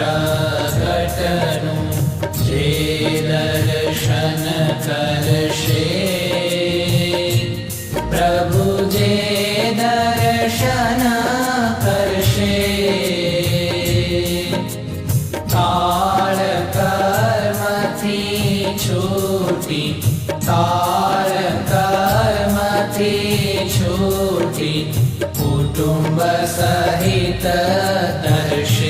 प्रकटनु श्रीदर्शन करषे प्रभु जे दर्शन करषे काल कर्मथि छूटि काल कर्मथि छूटि कुटुम्ब सहित दर्शे